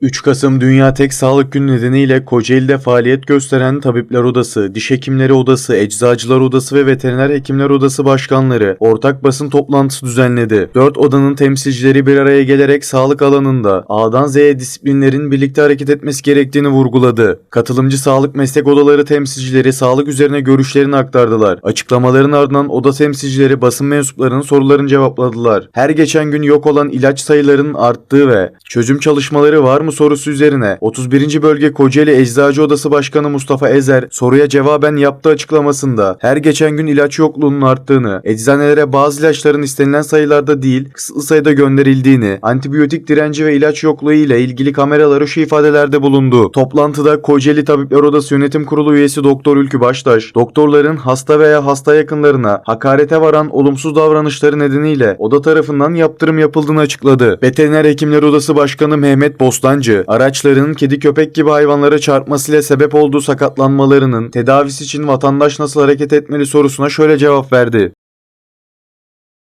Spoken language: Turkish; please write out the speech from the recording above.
3 Kasım Dünya Tek Sağlık Günü nedeniyle Kocaeli'de faaliyet gösteren Tabipler Odası, Diş Hekimleri Odası, Eczacılar Odası ve Veteriner Hekimler Odası başkanları ortak basın toplantısı düzenledi. 4 odanın temsilcileri bir araya gelerek sağlık alanında A'dan Z'ye disiplinlerin birlikte hareket etmesi gerektiğini vurguladı. Katılımcı sağlık meslek odaları temsilcileri sağlık üzerine görüşlerini aktardılar. Açıklamaların ardından oda temsilcileri basın mensuplarının sorularını cevapladılar. Her geçen gün yok olan ilaç sayılarının arttığı ve çözüm çalışmaları var mı sorusu üzerine 31. Bölge Kocaeli Eczacı Odası Başkanı Mustafa Ezer soruya cevaben yaptığı açıklamasında her geçen gün ilaç yokluğunun arttığını, eczanelere bazı ilaçların istenilen sayılarda değil kısıtlı sayıda gönderildiğini, antibiyotik direnci ve ilaç yokluğu ile ilgili kameraları şu ifadelerde bulundu. Toplantıda Kocaeli Tabipler Odası Yönetim Kurulu üyesi Doktor Ülkü Baştaş, doktorların hasta veya hasta yakınlarına hakarete varan olumsuz davranışları nedeniyle oda tarafından yaptırım yapıldığını açıkladı. Veteriner Hekimler Odası Başkanı Mehmet Bostancı, araçların kedi köpek gibi hayvanlara çarpmasıyla sebep olduğu sakatlanmalarının tedavisi için vatandaş nasıl hareket etmeli sorusuna şöyle cevap verdi.